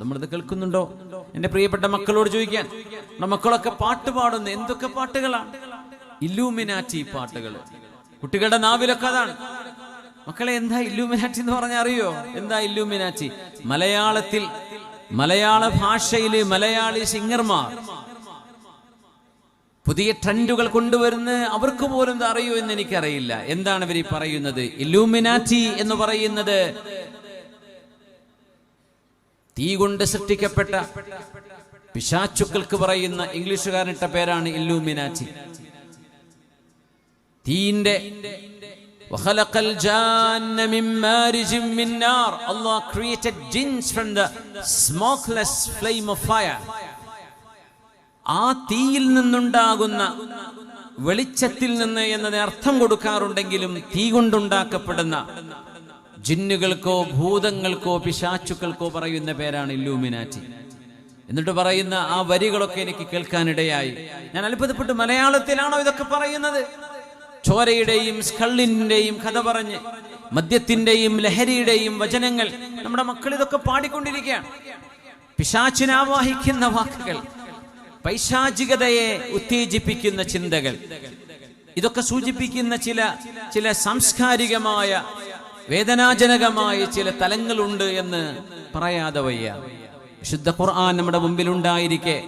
നമ്മളിത് കേൾക്കുന്നുണ്ടോ? എന്റെ പ്രിയപ്പെട്ട മക്കളോട് ചോദിക്കാൻ. നമ്മുടെ മക്കളൊക്കെ പാട്ട് പാടുന്നു എന്തൊക്കെ പാട്ടുകളാണ് ഇല്ലൂമിനാറ്റി പാട്ടുകൾ. കുട്ടികളുടെ നാവിലൊക്കെ അതാണ്. മക്കളെ എന്താ ഇല്ലൂമിനാറ്റി എന്ന് പറഞ്ഞാൽ അറിയോ? എന്താ ഇല്ലൂമിനാറ്റി മലയാളത്തിൽ മലയാള ഭാഷയിൽ മലയാളി സിംഗർമാർ. പുതിയ ട്രെൻഡുകൾ കൊണ്ടുവരുന്ന അവർക്ക് പോലും അറിയൂ എന്ന് എനിക്കറിയില്ല. എന്താണ് ഇവർ പറയുന്നത്? ഇല്ലൂമിനാറ്റി എന്ന് പറയുന്നത് തീ കൊണ്ട് സൃഷ്ടിക്കപ്പെട്ട പിശാച്ചുക്കൾക്ക് പറയുന്ന ഇംഗ്ലീഷുകാരനിട്ട പേരാണ് ഇല്ലൂമിനാച്ചി തീന്റെ Allah created jinns from the smokeless flame of fire. ആ തീയിൽ നിന്നുണ്ടാകുന്ന വെളിച്ചത്തിൽ നിന്ന് എന്നതിന് അർത്ഥം കൊടുക്കാറുണ്ടെങ്കിലും തീ കൊണ്ടുണ്ടാക്കപ്പെടുന്ന ജിന്നുകൾക്കോ ഭൂതങ്ങൾക്കോ പിശാച്ചുക്കൾക്കോ പറയുന്ന പേരാണ് ഇല്ലൂമിനാറ്റി. എന്നിട്ട് പറയുന്ന ആ വരികളൊക്കെ എനിക്ക് കേൾക്കാനിടയായി. ഞാൻ അത്ഭുതപ്പെട്ടു മലയാളത്തിലാണോ ഇതൊക്കെ പറയുന്നത്? ചോരയുടെയും സ്കള്ളിന്റെയും കഥ പറഞ്ഞ് മദ്യത്തിന്റെയും ലഹരിയുടെയും വചനങ്ങൾ. നമ്മുടെ മക്കൾ ഇതൊക്കെ പാടിക്കൊണ്ടിരിക്കുകയാണ്. പിശാച്ചിനാവാഹിക്കുന്ന വാക്കുകൾ പൈശാചികതയെ ഉത്തേജിപ്പിക്കുന്ന ചിന്തകൾ. ഇതൊക്കെ സൂചിപ്പിക്കുന്ന ചില ചില സാംസ്കാരികമായ വേദനാജനകമായ ചില തലങ്ങളുണ്ട് എന്ന് പറയാതെ വയ്യ. ശുദ്ധ ഖുർആൻ നമ്മുടെ മുമ്പിലുണ്ടായിരിക്കെ.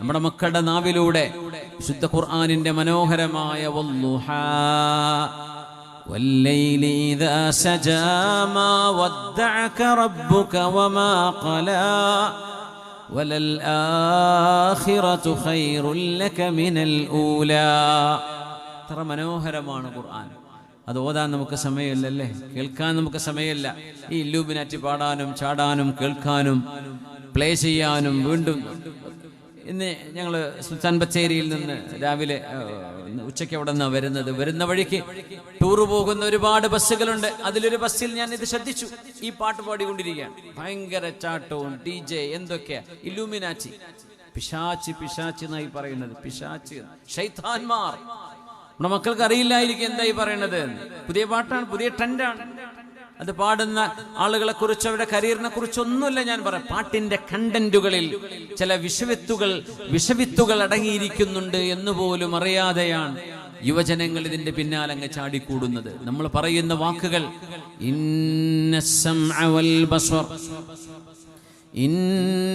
നമ്മുടെ മക്കളുടെ നാവിലൂടെ ശുദ്ധ ഖുർആാനിന്റെ മനോഹരമായ എത്ര മനോഹരമാണ് ഖുർആൻ. അത് ഓതാൻ നമുക്ക് സമയമില്ലല്ലേ? കേൾക്കാൻ നമുക്ക് സമയമില്ല. ഈ ഇല്ലൂബിനാറ്റി പാടാനും ചാടാനും കേൾക്കാനും പ്ലേ ചെയ്യാനും വീണ്ടും ഇന്ന് ഞങ്ങൾ സുൽത്താൻ ബച്ചേരിയിൽ നിന്ന് രാവിലെ ഉച്ചയ്ക്ക് അവിടെ നിന്നാണ് വരുന്നത്. വരുന്ന വഴിക്ക് ടൂർ പോകുന്ന ഒരുപാട് ബസ്സുകളുണ്ട്. അതിലൊരു ബസ്സിൽ ഞാൻ ഇത് ശ്രദ്ധിച്ചു. ഈ പാട്ട് പാടിക്കൊണ്ടിരിക്കുകയാണ്. ഭയങ്കര ചാട്ടവും ഡി ജെ എന്തൊക്കെയാ? ഇല്ലൂമിനാച്ചി പിശാച്ചി പിശാച്ചി എന്നായി പറയുന്നത്. പിശാച്ചി. ഷൈത്താൻമാർ നമ്മുടെ മക്കൾക്ക് അറിയില്ലായിരിക്കും എന്തായി പറയണത് എന്ന്. പുതിയ പാട്ടാണ് പുതിയ ട്രെൻഡാണ് അത് പാടുന്ന ആളുകളെ കുറിച്ച് അവരുടെ കരിയറിനെ കുറിച്ച് ഒന്നുമില്ല ഞാൻ പറയാം പാട്ടിന്റെ കണ്ടന്റുകളിൽ ചില വിഷവിത്തുകൾ വിഷവിത്തുകൾ അടങ്ങിയിരിക്കുന്നുണ്ട് എന്ന് പോലും അറിയാതെയാണ് യുവജനങ്ങൾ ഇതിന്റെ പിന്നാലെ അങ്ങ് ചാടിക്കൂടുന്നത് നമ്മൾ പറയുന്ന വാക്കുകൾ ഇന്ന സംഅ വൽ ബസ്വർ إن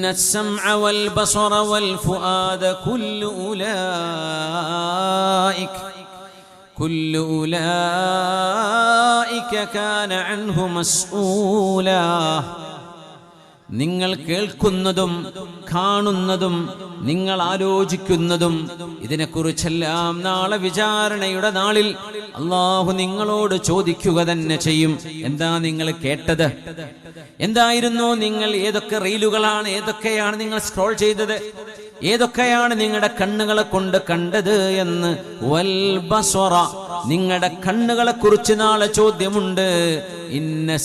السمع والبصر والفؤاد كل أولئك كل أولئك كان عنه مسؤولا നിങ്ങൾ കേൾക്കുന്നതും കാണുന്നതും നിങ്ങൾ ആലോചിക്കുന്നതും ഇതിനെക്കുറിച്ചെല്ലാം നാളെ വിചാരണയുടെ നാളിൽ അള്ളാഹു നിങ്ങളോട് ചോദിക്കുക തന്നെ ചെയ്യും എന്താ നിങ്ങൾ കേട്ടത് എന്തായിരുന്നു നിങ്ങൾ ഏതൊക്കെ റീലുകളാണ് ഏതൊക്കെയാണ് നിങ്ങൾ സ്ക്രോൾ ചെയ്തത് ഏതൊക്കെയാണ് നിങ്ങളുടെ കണ്ണുകളെ കൊണ്ട് കണ്ടത് എന്ന്? വൽബസ്വറ നിങ്ങളുടെ കണ്ണുകളെ കുറിച്ച് നാളെ ചോദ്യമുണ്ട്. ഇന്ന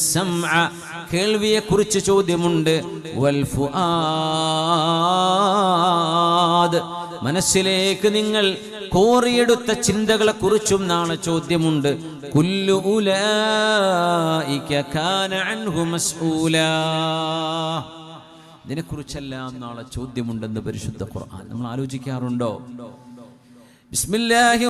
കേൾവിയെ കുറിച്ച് ചോദ്യമുണ്ട്. വൽ ഫുആദ്. മനസ്സിലേക്ക് നിങ്ങൾ കോറിയെടുത്ത ചിന്തകളെ കുറിച്ചും നാളെ ചോദ്യമുണ്ട്. കുല്ലു ഉലൈക കാന അൻഹു മസ്ഊലാ. ഇതിനെക്കുറിച്ചെല്ലാം നാളെ ചോദ്യമുണ്ടെന്ന് പരിശുദ്ധ ഖുർആൻ. നമ്മൾ ആലോചിക്കാറുണ്ടോ? ബിസ്മില്ലാഹി